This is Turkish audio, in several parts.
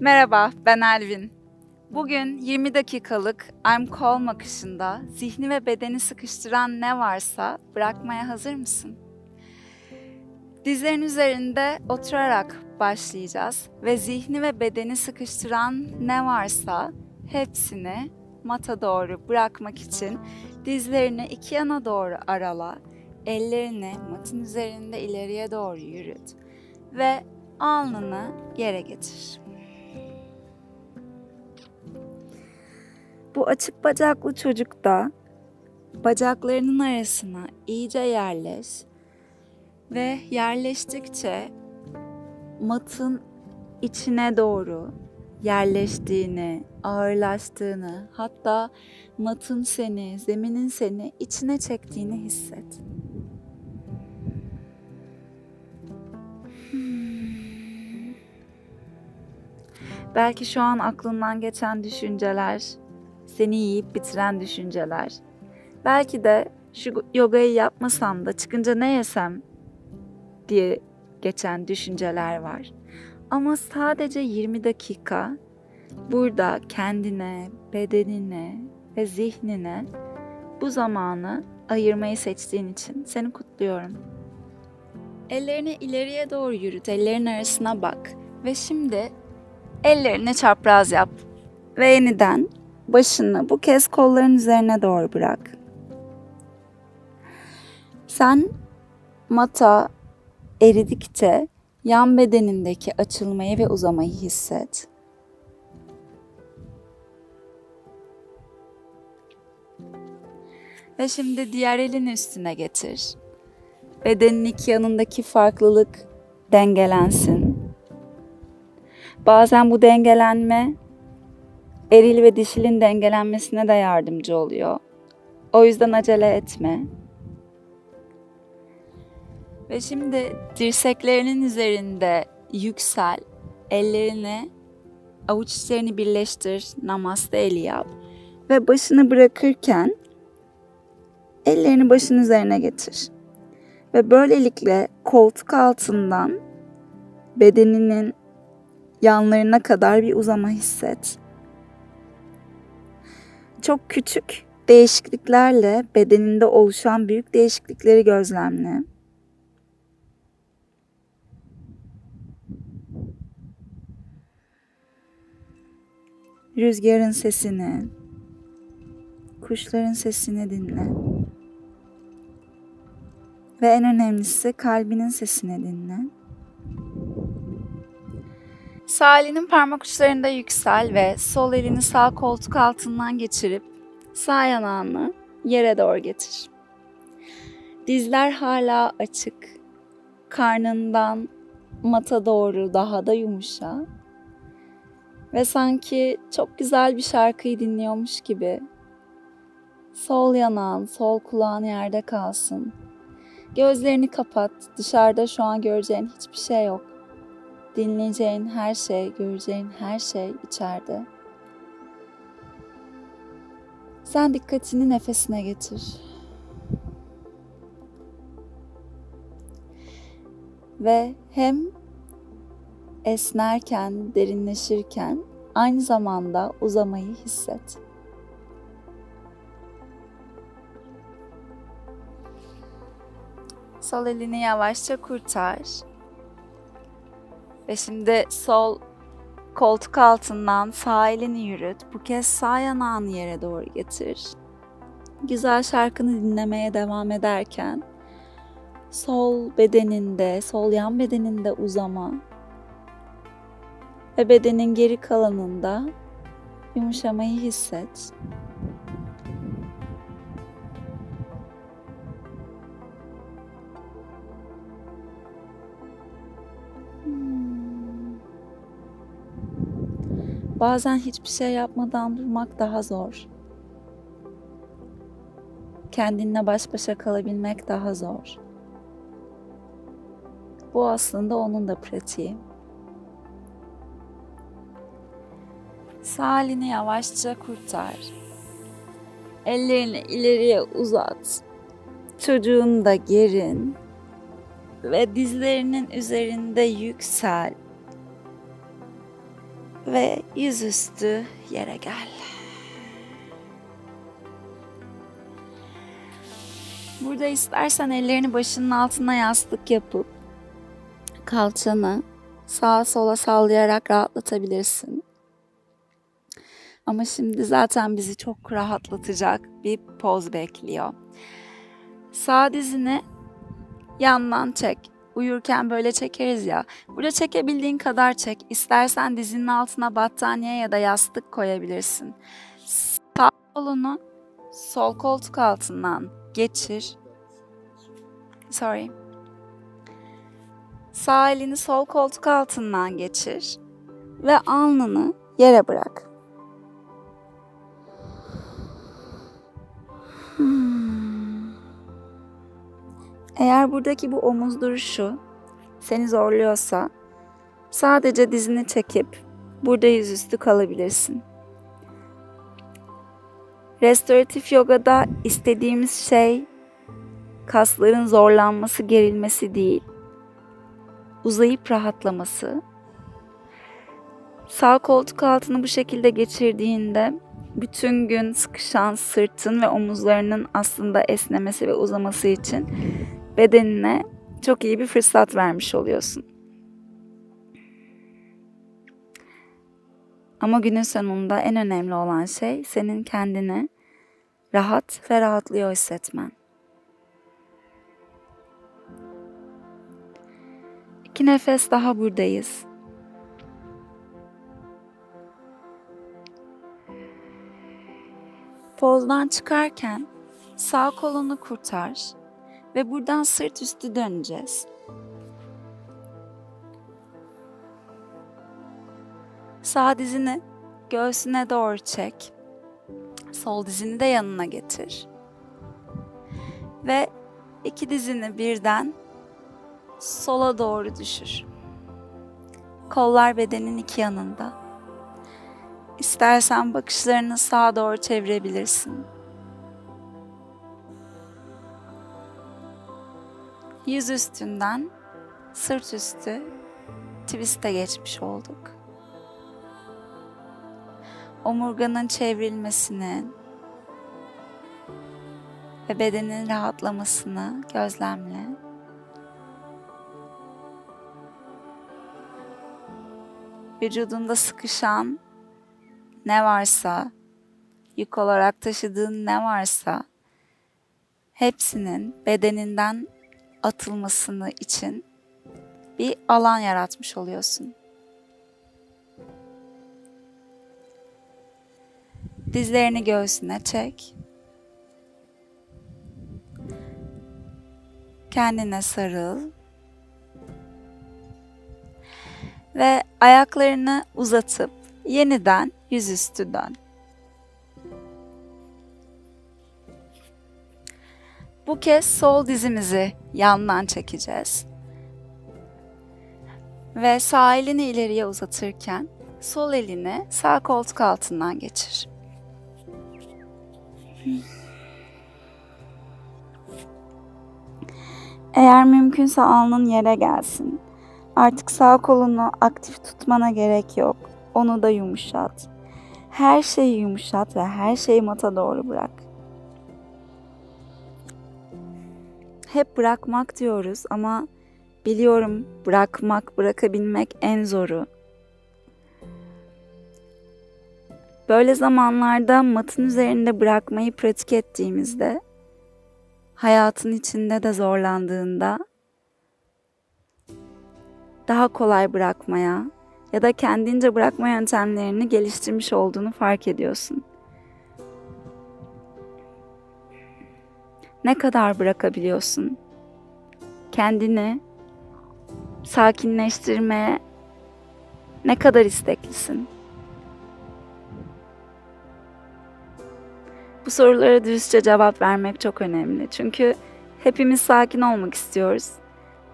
Merhaba, ben Elvin. Bugün 20 dakikalık I'm Calm akışında zihni ve bedeni sıkıştıran ne varsa bırakmaya hazır mısın? Dizlerin üzerinde oturarak başlayacağız ve zihni ve bedeni sıkıştıran ne varsa hepsini mata doğru bırakmak için dizlerini iki yana doğru arala, ellerini matın üzerinde ileriye doğru yürüt ve alnını yere getir. Bu açık bacaklı çocukta bacaklarının arasına iyice yerleş ve yerleştikçe matın içine doğru yerleştiğini, ağırlaştığını, hatta matın seni, zeminin seni içine çektiğini hisset. Hmm. Belki şu an aklından geçen düşünceler, seni yiyip bitiren düşünceler. Belki de şu yogayı yapmasam da çıkınca ne yesem diye geçen düşünceler var. Ama sadece 20 dakika burada kendine, bedenine ve zihnine bu zamanı ayırmayı seçtiğin için seni kutluyorum. Ellerini ileriye doğru yürüt, ellerin arasına bak ve şimdi ellerini çapraz yap ve yeniden başını bu kez kolların üzerine doğru bırak. Sen mata eridikçe yan bedenindeki açılmayı ve uzamayı hisset. Ve şimdi diğer elini üstüne getir. Bedenin iki yanındaki farklılık dengelensin. Bazen bu dengelenme eril ve dişilin dengelenmesine de yardımcı oluyor. O yüzden acele etme. Ve şimdi dirseklerinin üzerinde yüksel. Ellerini, avuç içlerini birleştir. Namaste eli yap. Ve başını bırakırken ellerini başın üzerine getir. Ve böylelikle koltuk altından bedeninin yanlarına kadar bir uzama hisset. Çok küçük değişikliklerle bedeninde oluşan büyük değişiklikleri gözlemle. Rüzgarın sesini, kuşların sesini dinle. Ve en önemlisi kalbinin sesini dinle. Sağ elinin parmak uçlarında yüksel ve sol elini sağ koltuk altından geçirip sağ yanağını yere doğru getir. Dizler hala açık. Karnından mata doğru daha da yumuşa. Ve sanki çok güzel bir şarkıyı dinliyormuş gibi. Sol yanağın, sol kulağın yerde kalsın. Gözlerini kapat. Dışarıda şu an göreceğin hiçbir şey yok. Dinleyeceğin her şey, göreceğin her şey içeride. Sen dikkatini nefesine getir. Ve hem esnerken, derinleşirken aynı zamanda uzamayı hisset. Sol elini yavaşça kurtar. Ve şimdi sol koltuk altından sağ elini yürüt. Bu kez sağ yanağını yere doğru getir. Güzel şarkını dinlemeye devam ederken sol bedeninde, sol yan bedeninde uzama ve bedenin geri kalanında yumuşamayı hisset. Bazen hiçbir şey yapmadan durmak daha zor. Kendinle baş başa kalabilmek daha zor. Bu aslında onun da pratiği. Sağ elini yavaşça kurtar. Ellerini ileriye uzat. Çocuğunu da gerin. Ve dizlerinin üzerinde yüksel. Ve yüzüstü yere gel. Burada istersen ellerini başının altına yastık yapıp kalçanı sağa sola sallayarak rahatlatabilirsin. Ama şimdi zaten bizi çok rahatlatacak bir poz bekliyor. Sağ dizini yandan çek. Uyurken böyle çekeriz ya. Burada çekebildiğin kadar çek. İstersen dizinin altına battaniye ya da yastık koyabilirsin. Sağ kolunu sol koltuk altından geçir. Sorry. Sağ elini sol koltuk altından geçir ve alnını yere bırak. Eğer buradaki bu omuz duruşu seni zorluyorsa sadece dizini çekip burada yüzüstü kalabilirsin. Restoratif yogada istediğimiz şey kasların zorlanması, gerilmesi değil. Uzayıp rahatlaması. Sağ koltuk altını bu şekilde geçirdiğinde bütün gün sıkışan sırtın ve omuzlarının aslında esnemesi ve uzaması için bedenine çok iyi bir fırsat vermiş oluyorsun. Ama günün sonunda en önemli olan şey senin kendini rahat ve rahatlıyor hissetmen. İki nefes daha buradayız. Pozdan çıkarken sağ kolunu kurtar ve buradan sırt üstü döneceğiz. Sağ dizini göğsüne doğru çek. Sol dizini de yanına getir. Ve iki dizini birden sola doğru düşür. Kollar bedenin iki yanında. İstersen bakışlarını sağa doğru çevirebilirsin. Yüz üstünden sırt üstü twist'e geçmiş olduk. Omurganın çevrilmesini ve bedenin rahatlamasını gözlemle. Vücudunda sıkışan ne varsa, yük olarak taşıdığın ne varsa hepsinin bedeninden atılmasını için bir alan yaratmış oluyorsun. Dizlerini göğsüne çek. Kendine sarıl. Ve ayaklarını uzatıp yeniden yüzüstü dön. Bu kez sol dizimizi yandan çekeceğiz. Ve sağ elini ileriye uzatırken sol elini sağ koltuk altından geçir. Eğer mümkünse alnın yere gelsin. Artık sağ kolunu aktif tutmana gerek yok. Onu da yumuşat. Her şeyi yumuşat ve her şeyi mata doğru bırak. Hep bırakmak diyoruz ama biliyorum bırakmak, bırakabilmek en zoru. Böyle zamanlarda matın üzerinde bırakmayı pratik ettiğimizde, hayatın içinde de zorlandığında daha kolay bırakmaya ya da kendince bırakma yöntemlerini geliştirmiş olduğunu fark ediyorsun. Ne kadar bırakabiliyorsun? Kendini sakinleştirmeye ne kadar isteklisin? Bu sorulara dürüstçe cevap vermek çok önemli. Çünkü hepimiz sakin olmak istiyoruz.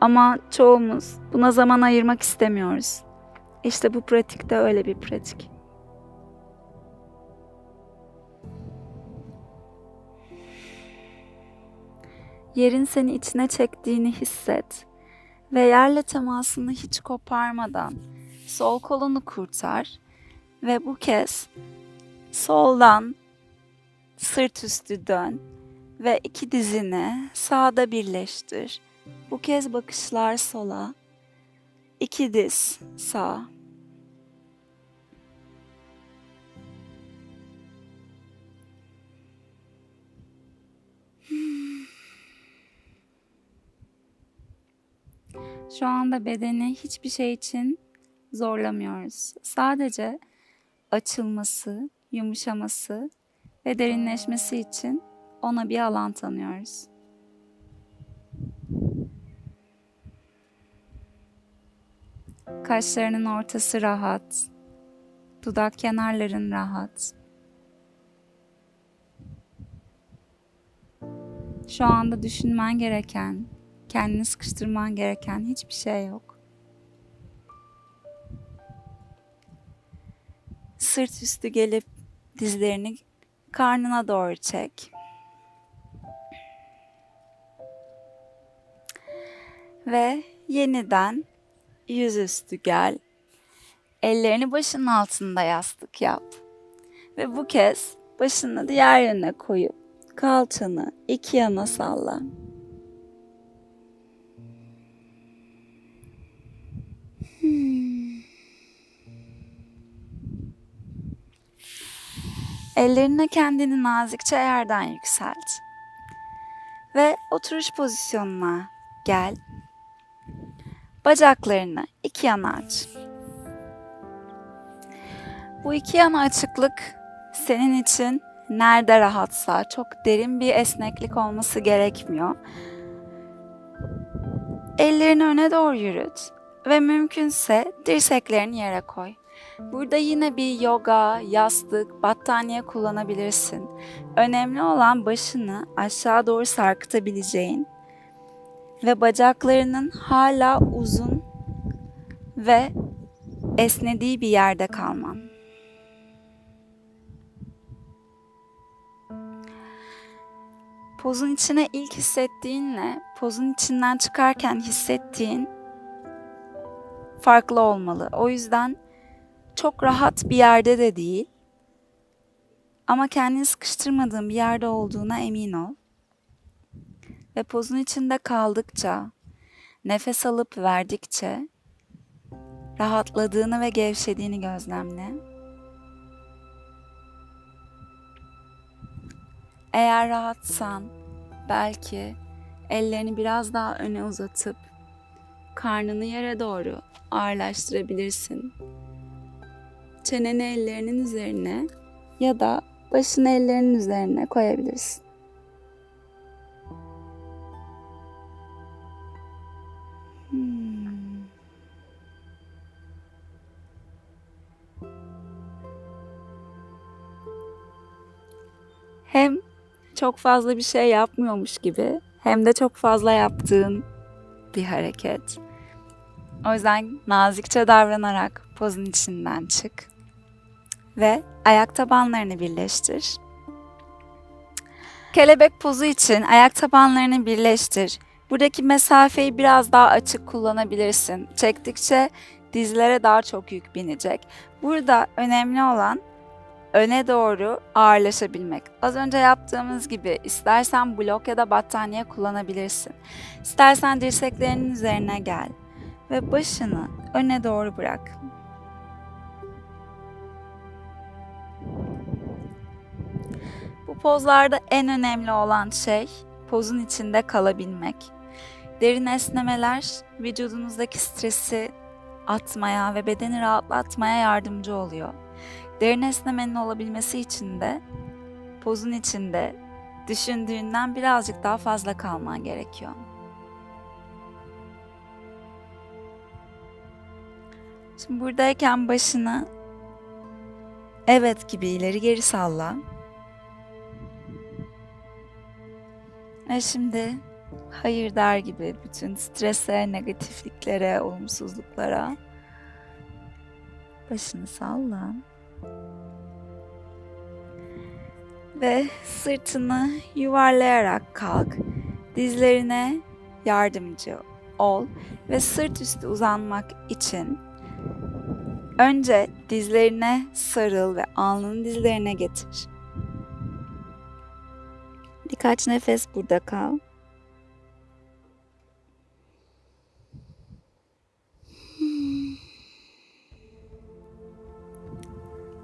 Ama çoğumuz buna zaman ayırmak istemiyoruz. İşte bu pratikte öyle bir pratik. Yerin seni içine çektiğini hisset ve yerle temasını hiç koparmadan sol kolunu kurtar Ve bu kez soldan sırt üstü dön ve iki dizini sağda birleştir. Bu kez bakışlar sola. İki diz sağ. Şu anda bedeni hiçbir şey için zorlamıyoruz. Sadece açılması, yumuşaması ve derinleşmesi için ona bir alan tanıyoruz. Kaşlarının ortası rahat. Dudak kenarların rahat. Şu anda düşünmen gereken, kendini sıkıştırman gereken hiçbir şey yok. Sırt üstü gelip dizlerini karnına doğru çek. Ve yeniden yüzüstü gel. Ellerini başının altında yastık yap. Ve bu kez başını diğer yöne koyup kalçanı iki yana salla. Ellerine kendini nazikçe yerden yükselt. Ve oturuş pozisyonuna gel. Bacaklarını iki yana aç. Bu iki yana açıklık senin için nerede rahatsa çok derin bir esneklik olması gerekmiyor. Ellerini öne doğru yürüt ve mümkünse dirseklerini yere koy. Burada yine bir yoga, yastık, battaniye kullanabilirsin. Önemli olan başını aşağı doğru sarkıtabileceğin ve bacaklarının hala uzun ve esnediği bir yerde kalman. Pozun içine ilk hissettiğinle pozun içinden çıkarken hissettiğin farklı olmalı. O yüzden çok rahat bir yerde de değil ama kendini sıkıştırmadığın bir yerde olduğuna emin ol. Ve pozun içinde kaldıkça, nefes alıp verdikçe rahatladığını ve gevşediğini gözlemle. Eğer rahatsan belki ellerini biraz daha öne uzatıp karnını yere doğru ağırlaştırabilirsin. Çeneni ellerinin üzerine ya da başını ellerinin üzerine koyabilirsin. Hmm. Hem çok fazla bir şey yapmıyormuş gibi hem de çok fazla yaptığın bir hareket. O yüzden nazikçe davranarak pozun içinden çık ve ayak tabanlarını birleştir. Kelebek pozu için ayak tabanlarını birleştir. Buradaki mesafeyi biraz daha açık kullanabilirsin. Çektikçe dizlere daha çok yük binecek. Burada önemli olan öne doğru ağırlaşabilmek. Az önce yaptığımız gibi istersen blok ya da battaniye kullanabilirsin. İstersen dirseklerinin üzerine gel ve başını öne doğru bırak. Bu pozlarda en önemli olan şey pozun içinde kalabilmek. Derin esnemeler vücudunuzdaki stresi atmaya ve bedeni rahatlatmaya yardımcı oluyor. Derin esnemenin olabilmesi için de pozun içinde düşündüğünden birazcık daha fazla kalman gerekiyor. Şimdi buradayken başını evet gibi ileri geri salla. Ve şimdi hayır der gibi bütün strese, negatifliklere, olumsuzluklara başını salla. Ve sırtını yuvarlayarak kalk. Dizlerine yardımcı ol ve sırt üstü uzanmak için Önce dizlerine sarıl ve alnını dizlerine getir. Birkaç nefes burada kal.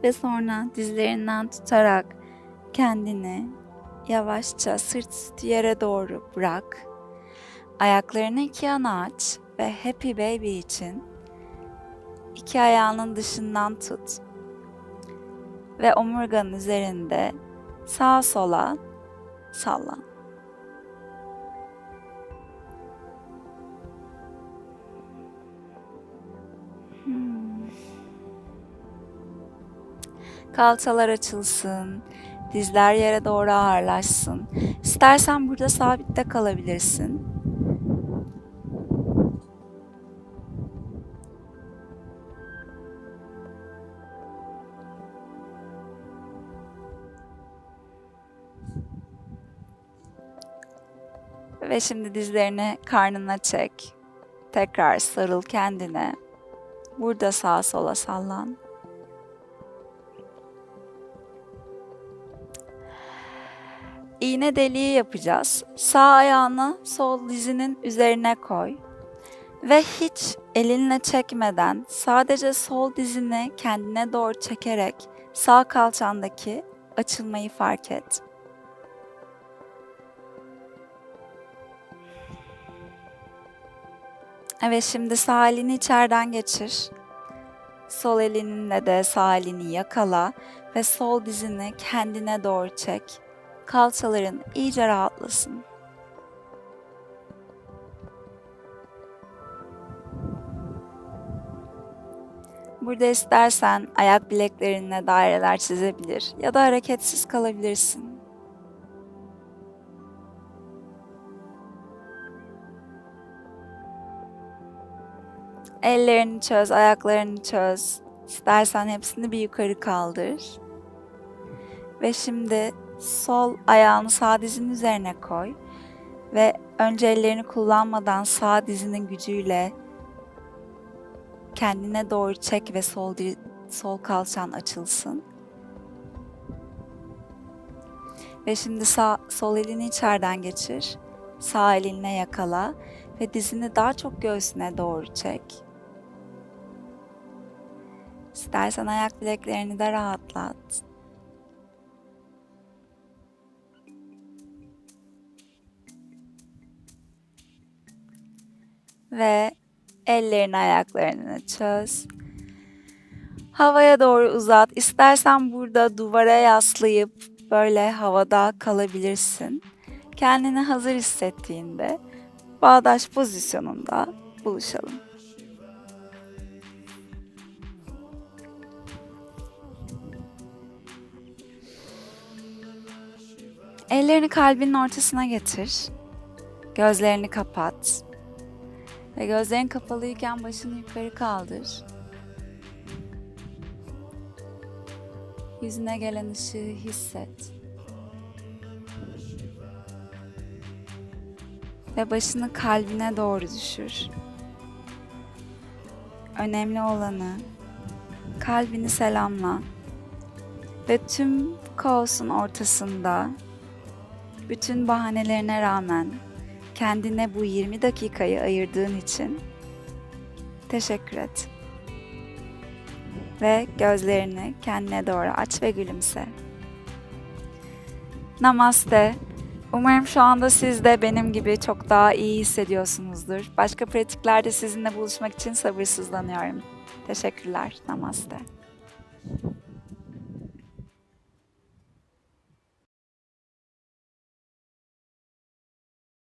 Ve sonra dizlerinden tutarak kendini yavaşça sırt üstü yere doğru bırak. Ayaklarını iki yana aç ve Happy Baby için iki ayağının dışından tut. Ve omurganın üzerinde sağa sola sallan. Hmm. Kalçalar açılsın. Dizler yere doğru ağırlaşsın. İstersen burada sabitte kalabilirsin. Ve şimdi dizlerini karnına çek. Tekrar sarıl kendine. Burada sağa sola sallan. İğne deliği yapacağız. Sağ ayağını sol dizinin üzerine koy. Ve hiç elinle çekmeden sadece sol dizini kendine doğru çekerek sağ kalçandaki açılmayı fark et. Evet şimdi sağ elini içeriden geçir. Sol elinle de sağ elini yakala ve sol dizini kendine doğru çek. Kalçaların iyice rahatlasın. Burada istersen ayak bileklerinle daireler çizebilir ya da hareketsiz kalabilirsin. Ellerini çöz, ayaklarını çöz. İstersen hepsini bir yukarı kaldır. Ve şimdi sol ayağını sağ dizinin üzerine koy. Ve önce ellerini kullanmadan sağ dizinin gücüyle kendine doğru çek ve sol sol kalçan açılsın. Ve şimdi sağ sol elini içeriden geçir. Sağ elinle yakala ve dizini daha çok göğsüne doğru çek. İstersen ayak bileklerini de rahatlat. Ve ellerini ayaklarını çöz. Havaya doğru uzat. İstersen burada duvara yaslayıp böyle havada kalabilirsin. Kendini hazır hissettiğinde bağdaş pozisyonunda buluşalım. Ellerini kalbinin ortasına getir. Gözlerini kapat. Ve gözlerin kapalıyken başını yukarı kaldır. Yüzüne gelen ışığı hisset. Ve başını kalbine doğru düşür. Önemli olanı kalbini selamla. Ve tüm kaosun ortasında bütün bahanelerine rağmen kendine bu 20 dakikayı ayırdığın için teşekkür et. Ve gözlerini kendine doğru aç ve gülümse. Namaste. Umarım şu anda siz de benim gibi çok daha iyi hissediyorsunuzdur. Başka pratiklerde sizinle buluşmak için sabırsızlanıyorum. Teşekkürler. Namaste.